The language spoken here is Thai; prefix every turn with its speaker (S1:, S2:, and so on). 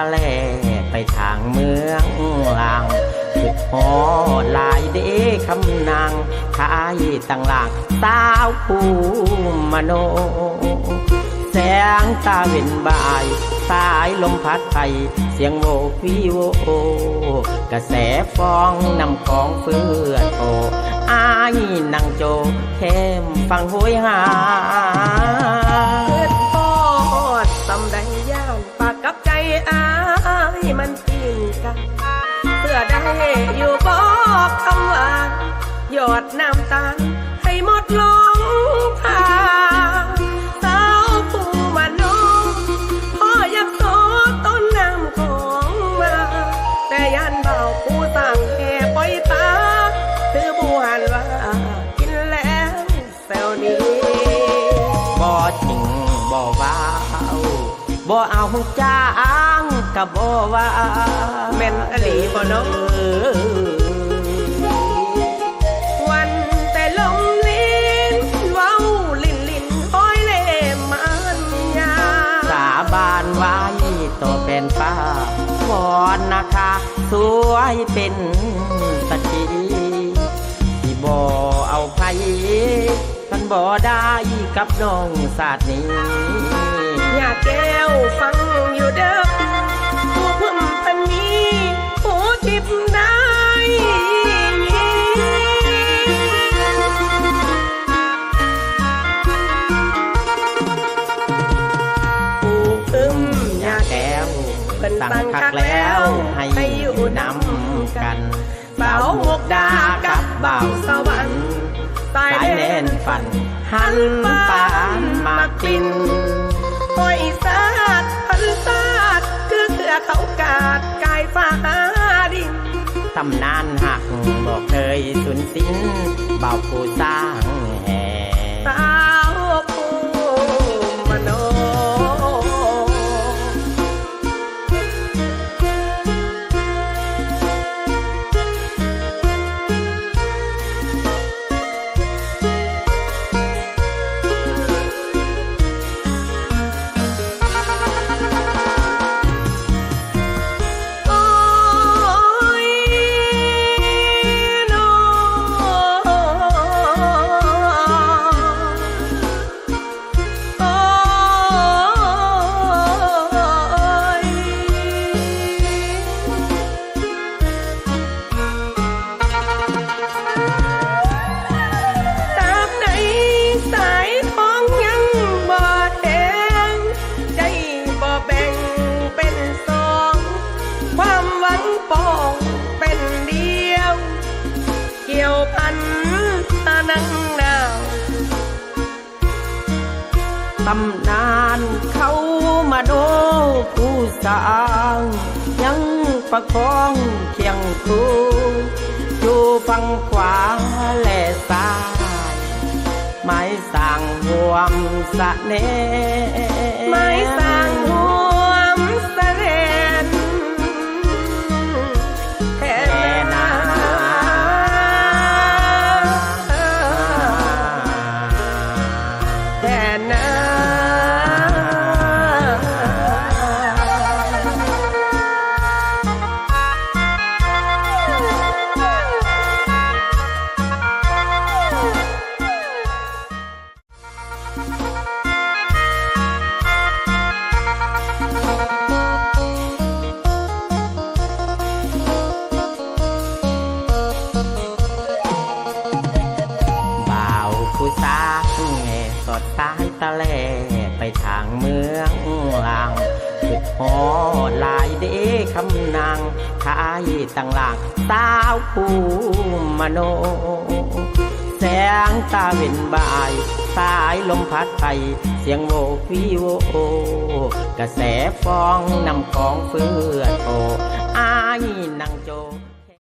S1: ะแลไปทางเมืองลางคือหอหลายเด้คำนางขายตั้งหลางสาวผู้มโน แสงตาเว้นบาย สายลมพัดไปเสียงโวกวิโวกระแสฟองนำของเฟื่อโตอายนังโจเข้มฟังโหยหา
S2: มันกินกันเพื่อได้อยู่บอกคำว่าหยอดน้ำตาลให้หมดลงทางสาวผู้มาน้องพ่อยากโซต้นน้ำของมา แต่ยันเบาผู้สั่งแห่ปล่อยตาถือผู้หันว่ากินแล้วแซวนี้
S1: บ่จริงบ่ว้าวบ่เอาจ้า กับบ่ว่า
S2: แม่นอหลีบ่เนาะวันแต่ลมลิ้นเว้าลิ้นลิ้นห้อยเล่มันยา
S1: สาบานไว้ตัวเป็นป้าวอนนะคะสวยเป็นสกีที่บ่เอาไผกันบ่ได้กับน้องศาสตร์นี้
S2: อย่าแก้วฟังอยู่เด้อ แก้ว
S1: สั่งคักแล้ว ให้อยู่นำกัน
S2: สาวหกดากับบ่าวสวรรค์สา
S1: ยย
S2: แน่
S1: นฝัน หันปานมากปิน
S2: หอยสาดพันสาดคือเสือเขากาดกายฟ้าดิน
S1: ตำนานหักบอกเคยสุนสิ้นเบาผู้สร้างแห่
S2: ตำ
S1: นานเขามาโดผู้สร้างยังประคองเคียงคู่อยู่ฝั่งขวาและซ้าย ไม้สั่งห่วงสะเน
S2: ไม้สร้าง สา
S1: วแง่สดสายตะแลไปทางเมืองลางคือหอหลายเด้คำนางขายตั้งหลางสาวผู้มโน แสงตาเว้นบ่ายสายลมพัดไป เสียงโวกวิโวกระแสฟองนำของเฟื่อโตอายนังโจ